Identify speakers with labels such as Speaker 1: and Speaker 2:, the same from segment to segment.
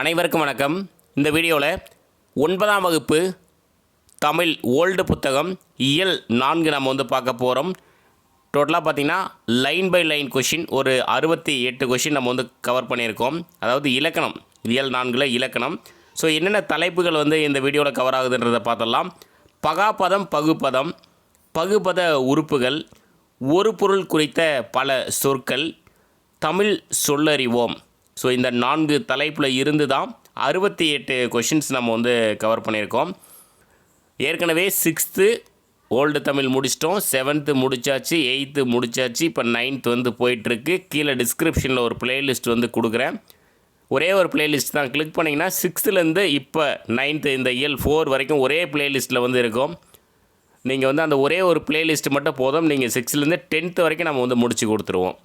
Speaker 1: அனைவருக்கும் வணக்கம். இந்த வீடியோவில் ஒன்பதாம் வகுப்பு தமிழ் ஓல்டு புத்தகம் இயல் நான்கு நம்ம வந்து பார்க்க போகிறோம் டோட்டலாக பார்த்திங்கன்னா லைன் பை லைன் கொஷின் ஒரு அறுபத்தி எட்டு கொஷின் நம்ம வந்து கவர் பண்ணியிருக்கோம். அதாவது இலக்கணம். இயல் நான்கில் இலக்கணம். ஸோ என்னென்ன தலைப்புகள் வந்து இந்த வீடியோவில் கவர் ஆகுதுன்றதை பார்த்தலாம் பகாபதம் பகுப்பதம் பகுபத உறுப்புகள் ஒரு பொருள் குறித்த பல சொற்கள் தமிழ் சொல்லறிவோம். ஸோ இந்த நான்கு தலைப்பில் இருந்து தான் அறுபத்தி எட்டு கொஷின்ஸ் நம்ம வந்து கவர் பண்ணியிருக்கோம். ஏற்கனவே சிக்ஸ்த்து ஓல்டு தமிழ் முடிச்சிட்டோம். செவன்த்து முடிச்சாச்சு எயித்து முடிச்சாச்சு இப்போ நைன்த் வந்து போயிட்டுருக்கு. கீழே டிஸ்கிரிப்ஷனில் ஒரு பிளேலிஸ்ட் வந்து கொடுக்குறேன். ஒரே ஒரு பிளேலிஸ்ட் தான். கிளிக் பண்ணிங்கன்னா சிக்ஸ்த்துலேருந்து இப்போ நைன்த்து இந்த இயல் ஃபோர் வரைக்கும் ஒரே பிளேலிஸ்ட்டில் வந்து இருக்கும். நீங்கள் வந்து அந்த ஒரே ஒரு பிளேலிஸ்ட் மட்டும் போதும். நீங்கள் சிக்ஸ்த்துலேருந்து டென்த்து வரைக்கும் நம்ம வந்து முடிச்சு கொடுத்துருவோம்.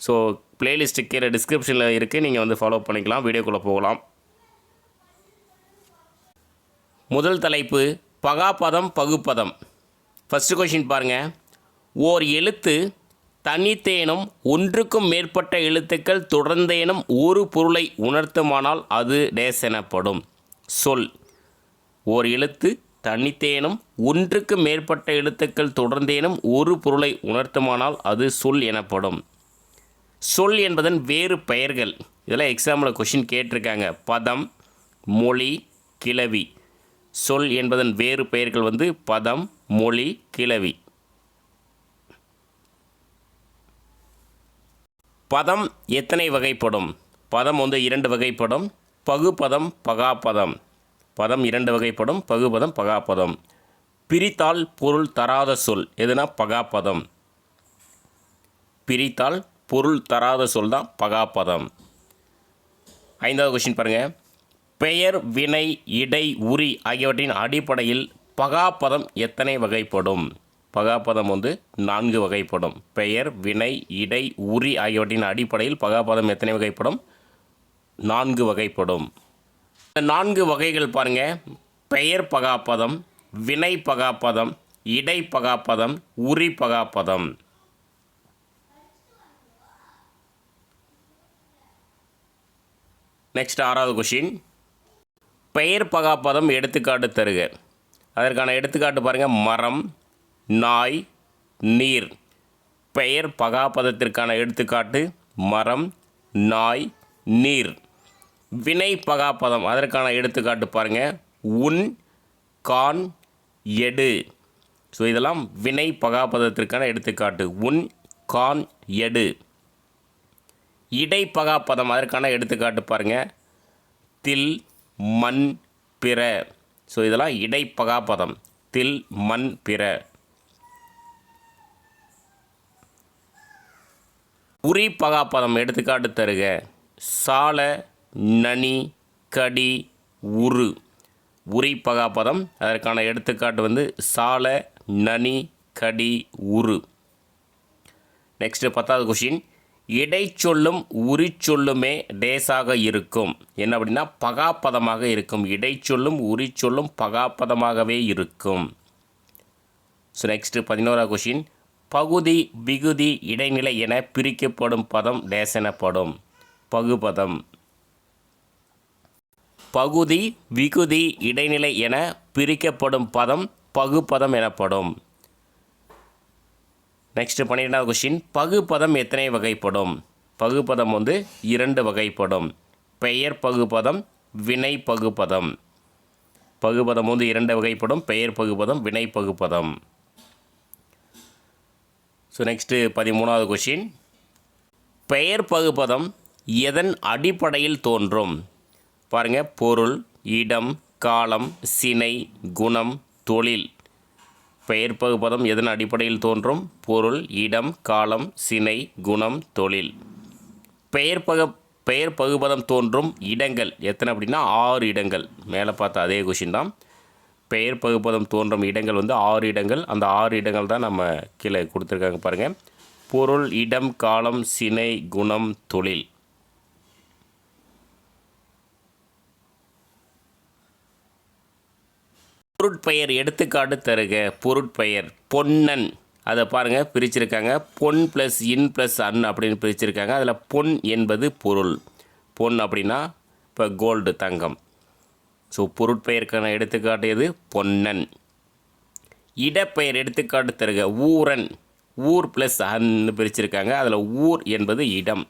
Speaker 1: ஸோ பிளேலிஸ்ட்டு கீழே டிஸ்கிரிப்ஷனில் இருக்குது நீங்கள் வந்து ஃபாலோ பண்ணிக்கலாம். வீடியோக்குள்ளே போகலாம். முதல் தலைப்பு பகாபதம் பகுப்பதம் ஃபஸ்ட்டு கொஷின் பாருங்கள் ஓர் எழுத்து தனித்தேனும் ஒன்றுக்கும் மேற்பட்ட எழுத்துக்கள் தொடர்ந்தேனும் ஒரு பொருளை உணர்த்துமானால் அது டேஸ் எனப்படும் சொல். ஓர் எழுத்து தனித்தேனும் ஒன்றுக்கு மேற்பட்ட எழுத்துக்கள் தொடர்ந்தேனும் ஒரு பொருளை உணர்த்துமானால் அது சொல் எனப்படும். சொல் என்பதன் வேறு பெயர்கள். இதெல்லாம் எக்ஸாம்பிள் கொஷின் கேட்டிருக்காங்க. பதம் மொழி கிளவி சொல் என்பதன் வேறு பெயர்கள் வந்து பதம் மொழி கிளவி பதம் எத்தனை வகைப்படும்? பதம் வந்து இரண்டு வகைப்படும். பகுபதம் பகாபதம். பதம் இரண்டு வகைப்படும். பகுபதம் பகாபதம். பிரித்தால் பொருள் தராத சொல். எதுனா பகாபதம். பிரித்தால் பொருள் தராத சொல் தான் பகாபதம். ஐந்தாவது கொஷின் பாருங்கள் பெயர் வினை இடை உரி ஆகியவற்றின் அடிப்படையில் பகாபதம் எத்தனை வகைப்படும்? பகாபதம் வந்து நான்கு வகைப்படும். பெயர் வினை இடை உரி ஆகியவற்றின் அடிப்படையில் பகாபதம் எத்தனை வகைப்படும்? நான்கு வகைப்படும். இந்த நான்கு வகைகள் பாருங்கள் பெயர் பகாபதம் வினை பகாபதம் இடை பகாபதம் உரி பகாபதம். நெக்ஸ்ட் ஆறாவது கொஷின் பெயர் பகாப்பதம் எடுத்துக்காட்டு தருக. அதற்கான எடுத்துக்காட்டு பாருங்கள் மரம் நாய் நீர். பெயர் பகாபதத்திற்கான எடுத்துக்காட்டு. மரம் நாய் நீர். வினை பகாப்பதம் அதற்கான எடுத்துக்காட்டு பாருங்கள் உன் கான் எடு. ஸோ இதெல்லாம் வினை பகாபதத்திற்கான எடுத்துக்காட்டு. உன் கான் எடு. இடைப்பகாப்பதம் அதற்கான எடுத்துக்காட்டு பாருங்கள் தில் மண் பிற. ஸோ இதெல்லாம் இடைப்பகாப்பதம். தில் மண் பிற. உரி பகாப்பதம் எடுத்துக்காட்டு தருக. சால நனி கடி உரு. உரி பகாப்பதம் அதற்கான எடுத்துக்காட்டு வந்து சால நனி கடி உரு. நெக்ஸ்ட்டு பத்தாவது கொஷின் இடைச்சொல்லும் உரிச்சொல்லுமே டேஸாக இருக்கும். என்ன அப்படின்னா பகாப்பதமாக இருக்கும். இடைச்சொல்லும் உரிச்சொல்லும் பகாப்பதமாகவே இருக்கும். ஸோ நெக்ஸ்ட்டு பதினோராவது கொஷின் பகுதி விகுதி இடைநிலை என பிரிக்கப்படும் பதம் டேஸ் எனப்படும். பகுபதம். பகுதி விகுதி இடைநிலை என பிரிக்கப்படும் பதம் பகுபதம் எனப்படும். நெக்ஸ்ட்டு பன்னிரெண்டாவது கொஷின் பகுப்பதம் எத்தனை வகைப்படும்? பகுப்பதம் வந்து இரண்டு வகைப்படும். பெயர் பகுப்பதம் வினை பகுப்பதம். பகுப்பதம் வந்து இரண்டு வகைப்படும். பெயர் பகுப்பதம் வினை பகுப்பதம். ஸோ நெக்ஸ்ட்டு பதிமூணாவது கொஷின் பெயர் பகுப்பதம் எதன் அடிப்படையில் தோன்றும்? பாருங்கள் பொருள் இடம் காலம் சினை குணம் தொழில். பெயர் பகுப்பதம் எதன் அடிப்படையில் தோன்றும்? பொருள் இடம் காலம் சினை குணம் தொழில். பெயர் பக பெயர் பகுபதம் தோன்றும் இடங்கள். எத்தனை அப்படின்னா ஆறு இடங்கள். மேலே பார்த்த அதே கொஷின் தான். பெயர் பகுபதம் தோன்றும் இடங்கள் வந்து ஆறு இடங்கள். அந்த ஆறு இடங்கள் தான் நம்ம கீழே கொடுத்துருக்காங்க பாருங்கள் பொருள் இடம் காலம் சினை குணம் தொழில். பொருட்பெயர் எடுத்துக்காட்டு தருக. பொருட்பெயர். பொன்னன். அதை பாருங்கள் பிரிச்சிருக்காங்க. பொன் ப்ளஸ் இன் ப்ளஸ் அன் அப்படின்னு பிரிச்சிருக்காங்க. அதில் பொன் என்பது பொருள். பொன் அப்படின்னா இப்போ கோல்டு தங்கம். ஸோ பொருட்பெயருக்கான எடுத்துக்காட்டு எது? பொன்னன். இடப்பெயர் எடுத்துக்காட்டு தருக. ஊரன். ஊர் ப்ளஸ் அன்னு பிரிச்சிருக்காங்க. அதில் ஊர் என்பது இடம்.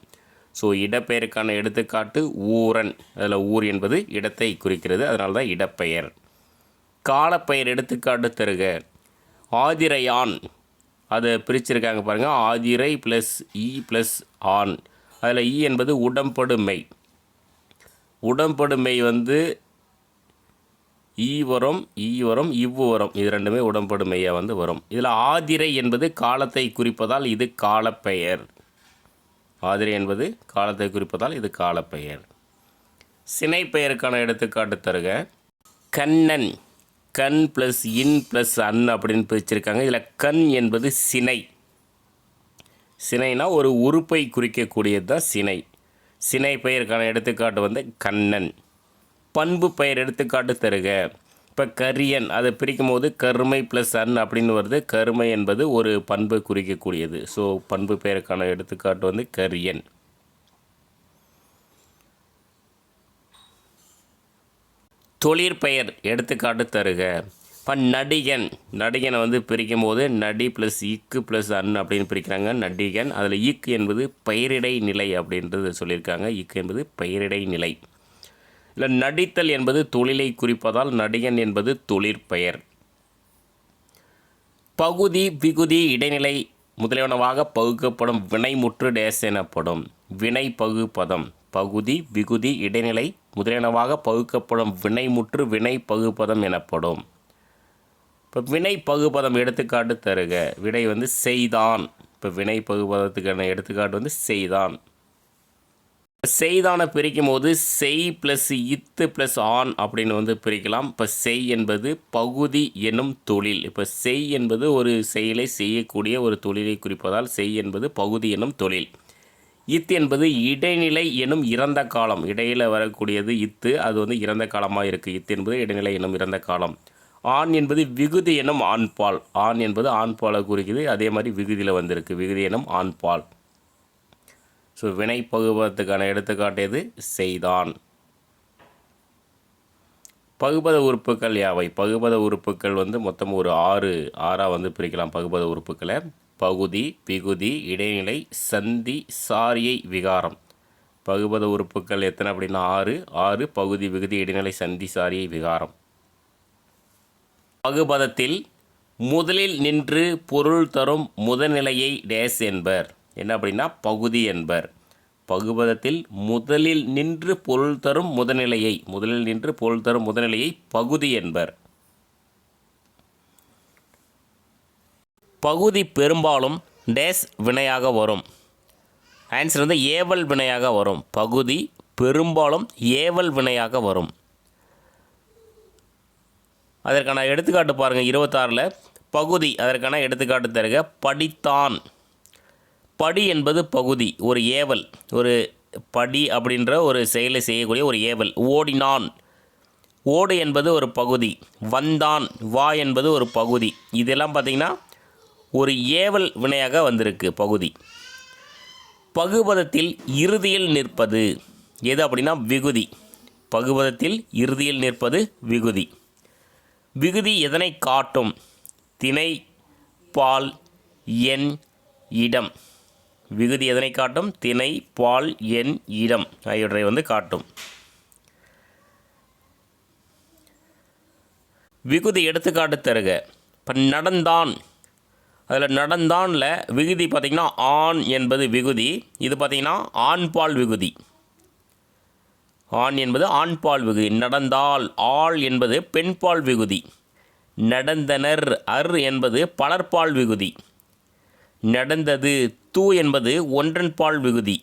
Speaker 1: ஸோ இடப்பெயருக்கான எடுத்துக்காட்டு ஊரன். அதில் ஊர் என்பது இடத்தை குறிக்கிறது. அதனால தான் இடப்பெயர். காலப்பெயர் எடுத்துக்காட்டு தருக. ஆதிரையான். அதை பிரிச்சிருக்காங்க பாருங்கள் ஆதிரை ப்ளஸ் இ ப்ளஸ் ஆன். அதில் இ e என்பது உடம்படுமை. உடம்படுமை வந்து ஈ வரும் ஈ வரும் இவ்வு வரும். இது ரெண்டுமே உடம்படுமையாக வந்து வரும். இதில் ஆதிரை என்பது காலத்தை குறிப்பதால் இது காலப்பெயர். ஆதிரை என்பது காலத்தை குறிப்பதால் இது காலப்பெயர். சினைப்பெயருக்கான எடுத்துக்காட்டு தருக. கண்ணன். கண் ப்ளஸ் இன் ப்ளஸ் அன் அப்படின்னு பிரிச்சிருக்காங்க. இதில் கண் என்பது சினை. சினைனா ஒரு உறுப்பை குறிக்கக்கூடியது தான் சினை. சினை பெயருக்கான எடுத்துக்காட்டு வந்து கண்ணன். பண்பு பெயர் எடுத்துக்காட்டு தருக. இப்போ கரியன் அதை பிரிக்கும் போது கருமை ப்ளஸ் அன் அப்படின்னு வருது. கருமை என்பது ஒரு பண்பு குறிக்கக்கூடியது. ஸோ பண்பு பெயருக்கான எடுத்துக்காட்டு வந்து கரியன். தொழிற்பெயர் எடுத்துக்காட்டு தருக. இப்போ நடிகன் நடிகனை வந்து பிரிக்கும் போது நடி ப்ளஸ் இக்கு ப்ளஸ் அன் அப்படின்னு பிரிக்கிறாங்க. நடிகன் அதில் இக்கு என்பது பெயரிடை நிலை அப்படின்றது சொல்லியிருக்காங்க. இக்கு என்பது பெயரிடை நிலை. இல்லை நடித்தல் என்பது தொழிலை குறிப்பதால் நடிகன் என்பது தொழிற்பெயர். பகுதி விகுதி இடைநிலை முதலியனவாக பகுக்கப்படும் வினைமுற்று டேஸ் எனப்படும். வினை பகுப்பதம் பகுதி விகுதி இடைநிலை முதலியனவாக பகுக்கப்படும் வினைமுற்று வினை பகுப்பதம் எனப்படும். இப்போ வினை பகுப்பதம் எடுத்துக்காட்டு தருக. விடை வந்து செய்தான். இப்போ வினை பகுப்பதத்துக்கான எடுத்துக்காட்டு வந்து செய்தான். செய்தானை பிரிக்கும் போது செய் ப்ளஸ் இத்து ப்ளஸ் ஆன் அப்படின்னு வந்து பிரிக்கலாம். இப்போ செய் என்பது பகுதி எனும் தொழில். இப்போ செய் என்பது ஒரு செயலை செய்யக்கூடிய ஒரு தொழிலை குறிப்பதால் செய் என்பது பகுதி எனும் தொழில். இத் என்பது இடைநிலை எனும் இறந்த காலம். இடையில் வரக்கூடியது இத்து அது வந்து இறந்த காலமாக இருக்குது இத்து என்பது இடைநிலை எனும் இறந்த காலம். ஆண் என்பது விகுதி எனும் ஆண்பால். ஆண் என்பது ஆண்பாலை குறிக்குது. அதே மாதிரி விகுதியில் வந்திருக்கு. விகுதி எனும் ஆண்பால். ஸோ வினை பகுபதத்துக்கான எடுத்துக்காட்டு எது? செய்தான். பகுபத உறுப்புகள் யாவை? பகுபத உறுப்புகள் வந்து மொத்தம் ஒரு ஆறு ஆறாக வந்து பிரிக்கலாம். பகுபத உறுப்புகளை. பகுதி விகுதி இடைநிலை சந்தி சாரியை விகாரம். பகுபத உறுப்புகள் எத்தனை அப்படின்னா ஆறு. ஆறு பகுதி விகுதி இடைநிலை சந்தி சாரியை விகாரம். பகுபதத்தில் முதலில் நின்று பொருள் தரும் முதநிலையை டேஸ் என்பர். என்ன அப்படின்னா பகுதி என்பர். பகுபதத்தில் முதலில் நின்று பொருள் தரும் முதநிலையை முதலில் நின்று பொருள் தரும் முதநிலையை பகுதி என்பர். பகுதி பெரும்பாலும் டேஸ் வினையாக வரும். ஆன்சர் வந்து ஏவல் வினையாக வரும். பகுதி பெரும்பாலும் ஏவல் வினையாக வரும். அதற்கான எடுத்துக்காட்டு பாருங்கள் இருபத்தாறில். பகுதி அதற்கான எடுத்துக்காட்டு தருக படித்தான். படி என்பது பகுதி ஒரு ஏவல். ஒரு படி அப்படின்ற ஒரு செயலை செய்யக்கூடிய ஒரு ஏவல். ஓடினான். ஓடு என்பது ஒரு பகுதி. வந்தான். வா என்பது ஒரு பகுதி. இதெல்லாம் பார்த்திங்கன்னா ஒரு ஏவல் வினையாக வந்திருக்கு பகுதி. பகுபதத்தில் இறுதியில் நிற்பது. எது அப்படின்னா விகுதி. பகுபதத்தில் இறுதியில் நிற்பது விகுதி. விகுதி எதனை காட்டும்? திணை பால் எண் இடம். விகுதி எதனை காட்டும்? திணை பால் எண் இடம். ஆகியவற்றை வந்து காட்டும். விகுதி எடுத்துக்காட்டு தருக. இப்போ நடந்தான். அதில் நடந்தான்ல விகுதி பார்த்திங்கன்னா ஆண் என்பது விகுதி இது பார்த்திங்கன்னா ஆண்பால் விகுதி. ஆண் என்பது ஆண்பால் விகுதி. நடந்தால் ஆள் என்பது பெண்பால் விகுதி. நடந்தனர் அர் என்பது பலர்பால் விகுதி. நடந்தது தூ என்பது ஒன்றன்பால் விகுதி.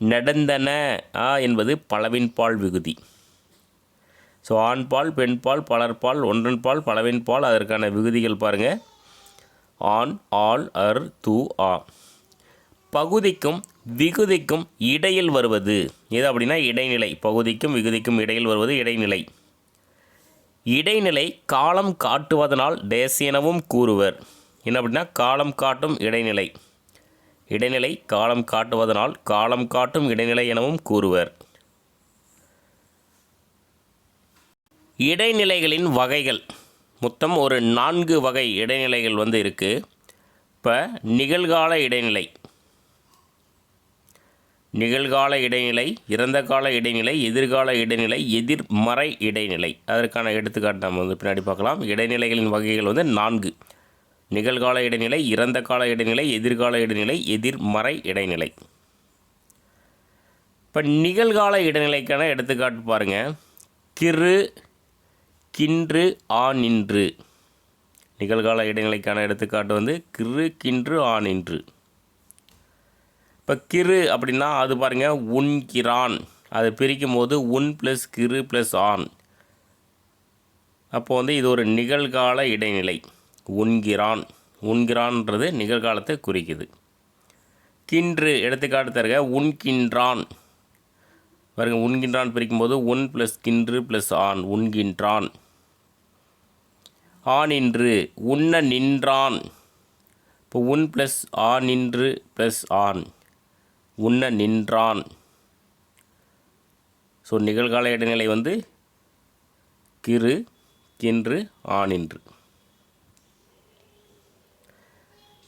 Speaker 1: நடந்தன ஆ என்பது பலவின்பால் விகுதி. ஸோ ஆண்பால் பெண்பால் பலர்பால் ஒன்றன்பால் பலவின்பால் அதற்கான விகுதிகள் பாருங்கள் ஆண் ஆள் அர் தூ ஆ. பகுதிக்கும் விகுதிக்கும் இடையில் வருவது. எது அப்படின்னா இடைநிலை. பகுதிக்கும் விகுதிக்கும் இடையில் வருவது இடைநிலை. இடைநிலை காலம் காட்டுவதனால் டேஸ் எனவும் கூறுவர். என்ன அப்படின்னா காலம் காட்டும் இடைநிலை. இடைநிலை காலம் காட்டுவதனால் காலம் காட்டும் இடைநிலை எனவும் கூறுவர். இடைநிலைகளின் வகைகள். மொத்தம் ஒரு நான்கு வகை இடைநிலைகள் வந்து இருக்குது இப்போ நிகழ்கால இடைநிலை. நிகழ்கால இடைநிலை இறந்த கால இடைநிலை எதிர்கால இடைநிலை எதிர்மறை இடைநிலை. அதற்கான எடுத்துக்காட்டு நம்ம வந்து பின்னாடி பார்க்கலாம். இடைநிலைகளின் வகைகள் வந்து நான்கு. நிகழ்கால இடைநிலை இறந்த கால இடைநிலை எதிர்கால இடைநிலை எதிர்மறை இடைநிலை. இப்போ நிகழ்கால இடைநிலைக்கான எடுத்துக்காட்டு பாருங்கள் கிறு கின்று ஆ நின்று. நிகழ்கால இடைநிலைக்கான எடுத்துக்காட்டு வந்து கிறு கின்று ஆ நின்று. இப்போ கிறு அப்படின்னா அது பாருங்கள் உன்கிறான் அதை பிரிக்கும் போது உன் ப்ளஸ் கிரு ப்ளஸ் ஆன். அப்போது வந்து இது ஒரு நிகழ்கால இடைநிலை. உண்கிறான் உண்கிறான்ன்றது நிகழ்காலத்தை குறிக்குது. கின்று எடுத்துக்காட்டு தருக உண்கின்றான் பாருங்கள் உண்கின்றான் பிரிக்கும்போது உன் ப்ளஸ் கின்று ப்ளஸ் ஆன் உண்கின்றான் ஆனின்று உண்ண நின்றான். இப்போ உன் ப்ளஸ் ஆ நின்று ப்ளஸ் ஆன் உண்ண நின்றான். ஸோ நிகழ்கால இடைநிலை வந்து கிறு கின்று ஆனின்று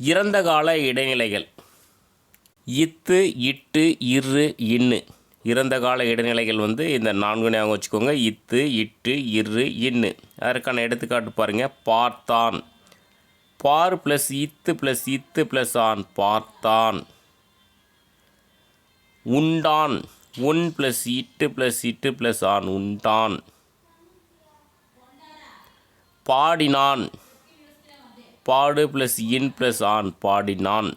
Speaker 1: இறந்த கால இடைநிலைகள். இத்து இட்டு இரு இன்னு. இறந்த கால இடைநிலைகள் வந்து இந்த நான்கு ஞாபகம் வச்சுக்கோங்க. இத்து இட்டு இரு இன்னு. அதற்கான எடுத்துக்காட்டு பாருங்கள் பார்த்தான். பார் ப்ளஸ் இத்து ப்ளஸ் இத்து ப்ளஸ் ஆன் பார்த்தான். உண்டான். உன் ப்ளஸ் இட்டு ப்ளஸ் இட்டு ப்ளஸ் ஆன் உண்டான். பாடினான். பாடு ப்ளஸ் இன் ப்ளஸ் ஆன் பாடினான்.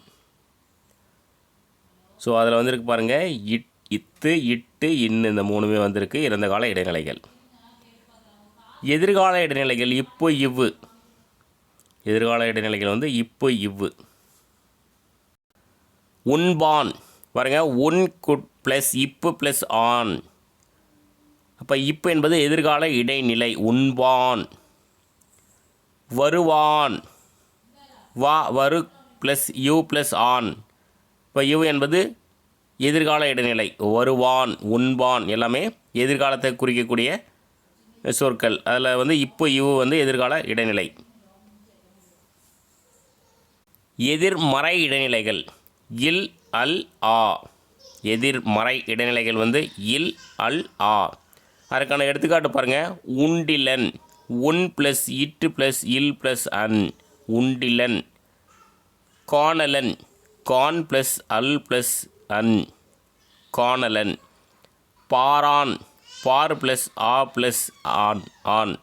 Speaker 1: ஸோ அதில் வந்திருக்கு பாருங்கள் இட் இத்து இட்டு இன்னு இந்த மூணுமே வந்திருக்கு. இறந்த கால இடைநிலைகள். எதிர்கால இடைநிலைகள் இப்போ இவ்வு. எதிர்கால இடைநிலைகள் வந்து இப்போ இவ்வு. உண்பான். பாருங்க உன் குட் ப்ளஸ் இப்பு ப்ளஸ் ஆன். அப்போ இப்பு என்பது எதிர்கால இடைநிலை உண்பான். வருவான். வா வரு ப்ளஸ் யூ ப்ளஸ் ஆன். இப்போ யூ என்பது எதிர்கால இடைநிலை வருவான் உண்பான் எல்லாமே எதிர்காலத்தை குறிக்கக்கூடிய சொற்கள். அதில் வந்து இப்போ இவு வந்து எதிர்கால இடைநிலை. எதிர்மறை இடைநிலைகள் இல் அல் ஆ. எதிர்மறை இடைநிலைகள் வந்து இல் அல் ஆ. அதற்கான எடுத்துக்காட்டு பாருங்கள் உண்டிலன் உன் ப்ளஸ் இட்டு ப்ளஸ் இல் ப்ளஸ் அன். உண்டிலன் காணலன் கான் ப்ளஸ் அல் ப்ளஸ் அன் காணலன். பாரான் பார் ப்ளஸ் ஆ ப்ளஸ் ஆன் ஆன்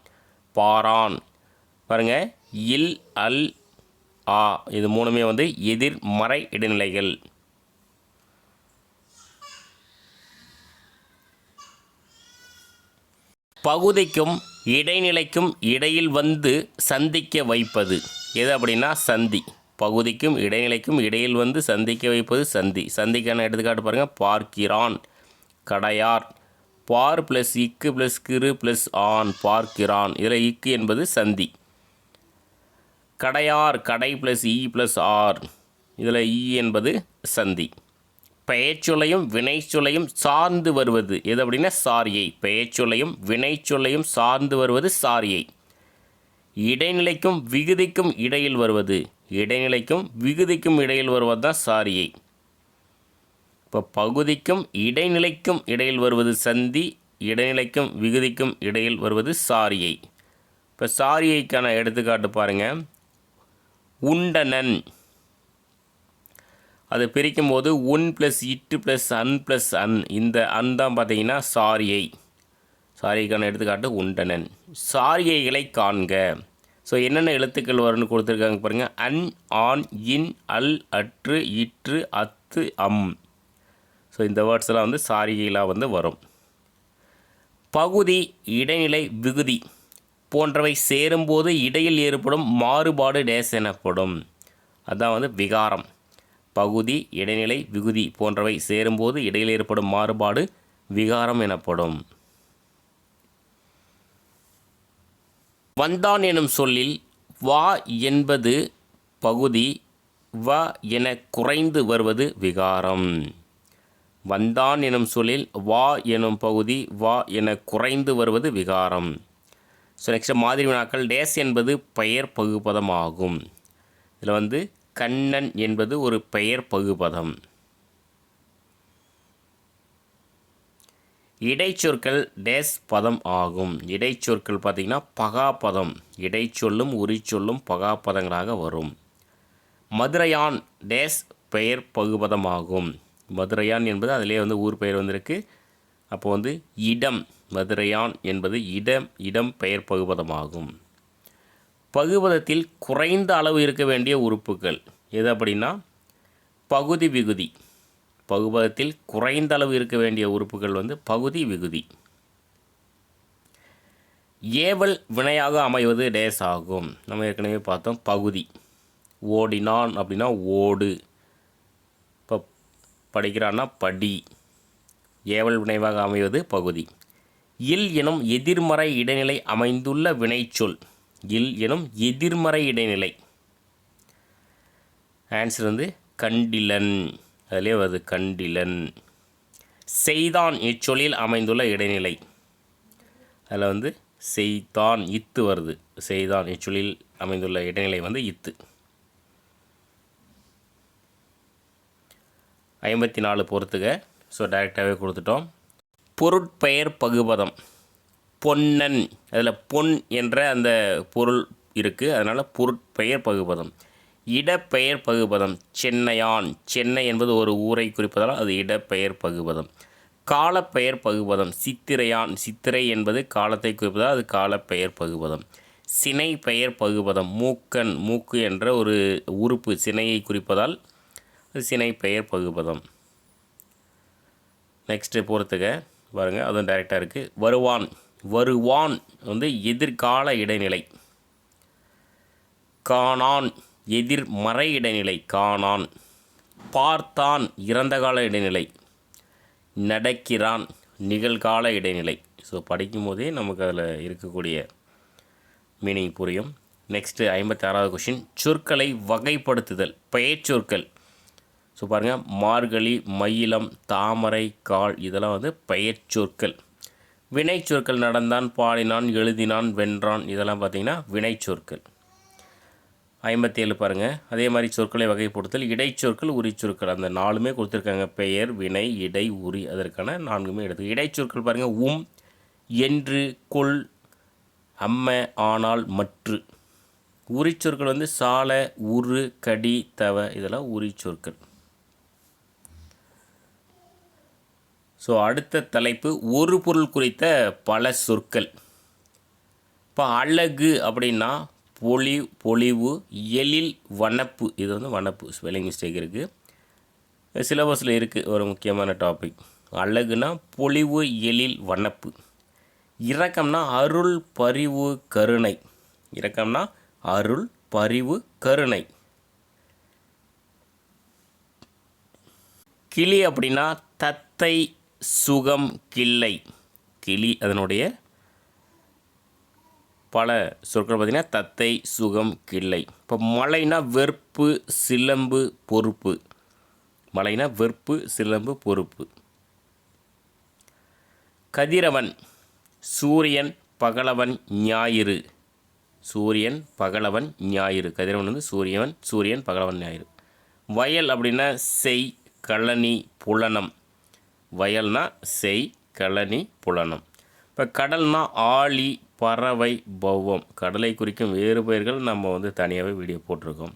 Speaker 1: பாரான். பாருங்கள் இல் அல் ஆ இது மூணுமே வந்து எதிர்மறை இடைநிலைகள். பகுதிக்கும் இடைநிலைக்கும் இடையில் வந்து சந்திக்க வைப்பது. எது அப்படின்னா சந்தி. பகுதிக்கும் இடைநிலைக்கும் இடையில் வந்து சந்திக்க வைப்பது சந்தி. சந்திக்கான எடுத்துக்காட்டு பாருங்கள் பார்க்கிறான். கடையார். பார் ப்ளஸ் இக்கு ப்ளஸ் கிரு ப்ளஸ் ஆன் பார்க்கிறான். இதில் இக்கு என்பது சந்தி. கடையார். கடை ப்ளஸ் இ ப்ளஸ் ஆர். இதில் இ என்பது சந்தி. பெயர்ச்சொல்லையும் வினைச்சொல்லையும் சார்ந்து வருவது எது அப்படின்னா சாரியை. பெயர்ச்சொல்லையும் வினைச்சொல்லையும் சார்ந்து வருவது சாரியை. இடைநிலைக்கும் விகுதிக்கும் இடையில் வருவது. இடைநிலைக்கும் விகுதிக்கும் இடையில் வருவது தான் சாரியை. இப்போ பகுதிக்கும் இடைநிலைக்கும் இடையில் வருவது சந்தி இடைநிலைக்கும் விகுதிக்கும் இடையில் வருவது சாரியை. இப்போ சாரியைக்கான எடுத்துக்காட்டு பாருங்கள் உண்டனன். அது பிரிக்கும் போது உன் ப்ளஸ் இட்டு ப்ளஸ் அன் ப்ளஸ் அன். இந்த அன் தான் பார்த்தீங்கன்னா சாரியை. சாரிக்கான எடுத்துக்காட்டு உண்டனன். சாரியைகளை காண்க. ஸோ என்னென்ன எழுத்துக்கள் வரும்னு கொடுத்துருக்காங்க பாருங்கள் அன் ஆன் இன் அல் அற்று இற்று அத்து அம். ஸோ இந்த வேர்ட்ஸ்லாம் வந்து சாரிகைகளாக வந்து வரும். பகுதி இடைநிலை விகுதி போன்றவை சேரும்போது இடையில் ஏற்படும் மாறுபாடு டேஸ் எனப்படும். அதான் வந்து விகாரம். பகுதி இடைநிலை விகுதி போன்றவை சேரும்போது இடையில் ஏற்படும் மாறுபாடு விகாரம் எனப்படும். வந்தான் எனும் சொல்லில் வா என்பது பகுதி வ என குறைந்து வருவது விகாரம். வந்தான் எனும் சொல்லில் வா எனும் பகுதி வா என குறைந்து வருவது விகாரம். ஸோ நெக்ஸ்ட் மாதிரி வினாக்கள் டேஸ் என்பது பெயர் பகுபதம் ஆகும் இதில் வந்து கண்ணன் என்பது ஒரு பெயர் பகுபதம். இடைச்சொற்கள் டேஸ் பதம் ஆகும். இடைச்சொற்கள் பார்த்திங்கன்னா பகாபதம். இடைச்சொல்லும் உரிச்சொல்லும் பகாபதங்களாக வரும். மதுரையான் டேஸ் பெயர் பகுபதமாகும். மதுரையான் என்பது அதிலே வந்து ஊர் பெயர் வந்திருக்கு. அப்போ வந்து இடம் மதுரையான் என்பது இடம் இடம் பெயர் பகுபதமாகும். பகுபதத்தில் குறைந்த அளவு இருக்க வேண்டிய உறுப்புகள் எது அப்படின்னா பகுதி விகுதி. பகுபதத்தில் குறைந்த அளவு இருக்க வேண்டிய உறுப்புகள் வந்து பகுதி விகுதி. ஏவல் வினையாக அமைவது டேஸ் ஆகும். நம்ம ஏற்கனவே பார்த்தோம் பகுதி. ஓடினான் அப்படின்னா ஓடு. இப்போ படிக்கிறான்னா படி. ஏவல் வினைவாக அமைவது பகுதி. இல் எனும் எதிர்மறை இடைநிலை அமைந்துள்ள வினைச்சொல். இல் எனும் எதிர்மறை இடைநிலை. ஆன்சர் வந்து கண்டிலன். அதிலே வருது கண்டிலன். செய்தான் இச்சொலில் அமைந்துள்ள இடைநிலை. அதில் வந்து செய்தான் இத்து வருது. செய்தான் இச்சொலில் அமைந்துள்ள இடைநிலை வந்து இத்து. ஐம்பத்தி நாலு பொறுத்துக ஸோ டைரெக்டாகவே கொடுத்துட்டோம். பொருட்பெயர் பகுபதம். பொன்னன். அதில் பொன் என்ற அந்த பொருள் இருக்குது அதனால் பொருட்பெயர் பகுபதம். இடப்பெயர் பகுபதம். சென்னையான். சென்னை என்பது ஒரு ஊரை குறிப்பதால் அது இடப்பெயர் பகுபதம். காலப்பெயர் பகுபதம். சித்திரையான். சித்திரை என்பது காலத்தை குறிப்பதால் அது காலப்பெயர் பகுபதம். சினை பெயர் பகுபதம். மூக்கன். மூக்கு என்ற ஒரு உறுப்பு சினையை குறிப்பதால் அது சினை பெயர் பகுபதம். நெக்ஸ்ட்டு பொறுத்துக்க பாருங்கள் அதுவும் டைரெக்டாக இருக்குது வருவான். வருவான் வந்து எதிர்கால இடைநிலை. காணான். எதிர்மறை இடைநிலை காணான். பார்த்தான் இறந்த கால இடைநிலை. நடக்கிறான் நிகழ்கால இடைநிலை. ஸோ படிக்கும் போதே நமக்கு அதில் இருக்கக்கூடிய மீனிங் புரியும். நெக்ஸ்ட்டு ஐம்பத்தி ஆறாவது கொஷின் சொற்களை வகைப்படுத்துதல் பெயர்ச்சொற்கள். ஸோ பாருங்கள் மார்கழி மயிலம் தாமரை கால் இதெல்லாம் வந்து பெயர்ச்சொற்கள். வினைச்சொற்கள் நடந்தான் பாடினான் எழுதினான் வென்றான். இதெல்லாம் பார்த்திங்கன்னா வினைச்சொற்கள். ஐம்பத்தேழு பாருங்கள் அதே மாதிரி சொற்களை வகைப்படுத்தல் இடைச்சொற்கள் உரிச்சொற்கள். அந்த நாலுமே கொடுத்துருக்காங்க. பெயர் வினை இடை உரி. அதற்கான நான்குமே எடுத்து இடைச்சொற்கள் பாருங்கள் உம் என்று கொள் அம்ம ஆனால் மற்று. உரிச்சொற்கள் வந்து சால உரு கடி தவ. இதெல்லாம் உரிச்சொற்கள். ஸோ அடுத்த தலைப்பு ஒரு பொருள் குறித்த பல சொற்கள். இப்போ அழகு அப்படின்னா பொலி பொலிவு எழில் வனப்பு. இது வந்து வனப்பு. ஸ்பெல்லிங் மிஸ்டேக் இருக்குது சிலபஸில் இருக்குது ஒரு முக்கியமான டாபிக் அழகுனா பொலிவு எழில் வனப்பு. இரக்கம்னா அருள் பரிவு கருணை. இரக்கம்னா அருள் பரிவு கருணை. கிளி அப்படின்னா தத்தை சுகம் கிள்ளை. கிளி அதனுடைய பல சொற்கள் பார்த்திங்கன்னா தத்தை சுகம் கிள்ளை. இப்போ மலைனா வெறுப்பு சிலம்பு பொறுப்பு. மலைனா வெறுப்பு சிலம்பு பொறுப்பு. கதிரவன் சூரியன் பகலவன் ஞாயிறு. சூரியன் பகலவன் ஞாயிறு. கதிரவன் வந்து சூரியவன் சூரியன் பகலவன் ஞாயிறு. வயல் அப்படின்னா செய் கழனி புலனம். வயல்னா செய் கழனி புலனம். இப்போ கடல்னா ஆழி பறவை பௌவம். கடலை குறிக்கும் வேறு பெயர்கள் நம்ம வந்து தனியாகவே வீடியோ போட்டிருக்கோம்.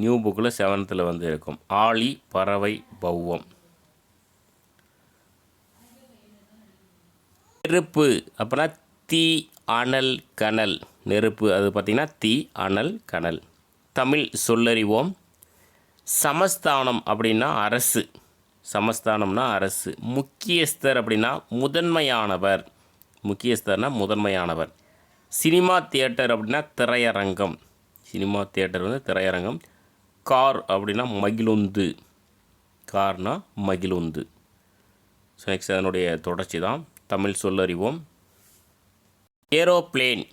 Speaker 1: நியூ புக்கில் செவன்த்தில் வந்து இருக்கும். ஆழி பறவை பௌவம். நெருப்பு அப்படின்னா தீ அனல் கனல். நெருப்பு அது பார்த்திங்கன்னா தீ அனல் கனல். தமிழ் சொல்லறிவோம். சமஸ்தானம் அப்படின்னா அரசு. சமஸ்தானம்னா அரசு. முக்கியஸ்தர் அப்படின்னா முதன்மையானவர். முக்கியஸ்தர்னா முதன்மையானவர். சினிமா தியேட்டர் அப்படின்னா திரையரங்கம். சினிமா தியேட்டர் வந்து திரையரங்கம். கார் அப்படின்னா மகிழுந்து. கார்னா மகிழுந்து. ஸோ நெக்ஸ்ட் அதனுடைய தொடர்ச்சி தான். தமிழ் சொல்லறிவோம். ஏரோப்ளேன்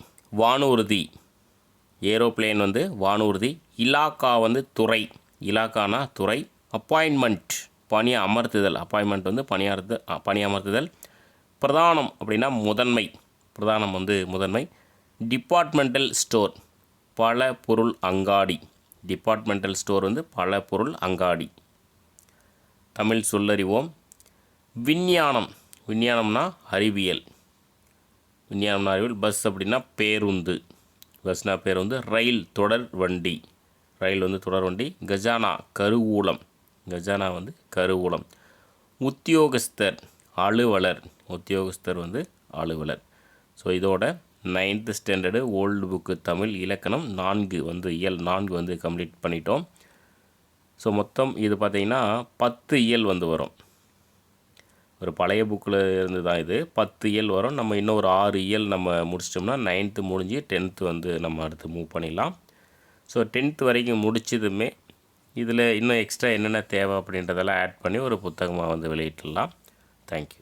Speaker 1: வானூர்தி. ஏரோப்ளேன் வந்து வானூர்தி. இலாக்கா வந்து துறை. இலாக்கானா துறை. அப்பாயின்மெண்ட் பணி அமர்த்துதல் அப்பாயின்மெண்ட் வந்து பணியார்த்து பணி அமர்த்துதல் பிரதானம் அப்படின்னா முதன்மை. பிரதானம் வந்து முதன்மை. டிபார்ட்மெண்டல் ஸ்டோர் பல பொருள் அங்காடி. டிபார்ட்மெண்டல் ஸ்டோர் வந்து பல பொருள் அங்காடி. தமிழ் சொல்லறிவோம். விஞ்ஞானம். விஞ்ஞானம்னா அறிவியல். விஞ்ஞானம்னா அறிவியல். பஸ் அப்படின்னா பேருந்து. பஸ்னா பேருந்து ரயில் தொடர் வண்டி. ரயில் வந்து தொடர் வண்டி. கஜானா கருவூலம். கஜானா வந்து கருவூலம். உத்தியோகஸ்தர் அலுவலர். உத்தியோகஸ்தர் வந்து அலுவலர். ஸோ இதோட ninth standard old book Tamil இலக்கணம் நான்கு வந்து இயல் நான்கு வந்து கம்ப்ளீட் பண்ணிட்டோம். ஸோ மொத்தம் இது பார்த்திங்கன்னா பத்து இயல் வந்து வரும். ஒரு பழைய புக்கில் இருந்து தான் இது. பத்து இயல் வரும். நம்ம இன்னும் ஒரு ஆறு இயல் நம்ம முடிச்சிட்டோம்னா நைன்த்து முடிஞ்சு டென்த்து வந்து நம்ம அடுத்து மூவ் பண்ணிடலாம். ஸோ டென்த்து வரைக்கும் முடிச்சதுமே இதில் இன்னும் எக்ஸ்ட்ரா என்னென்ன தேவை அப்படின்றதெல்லாம் ஆட் பண்ணி ஒரு புத்தகமாக வந்து வெளியிட்டுடலாம். தேங்க்யூ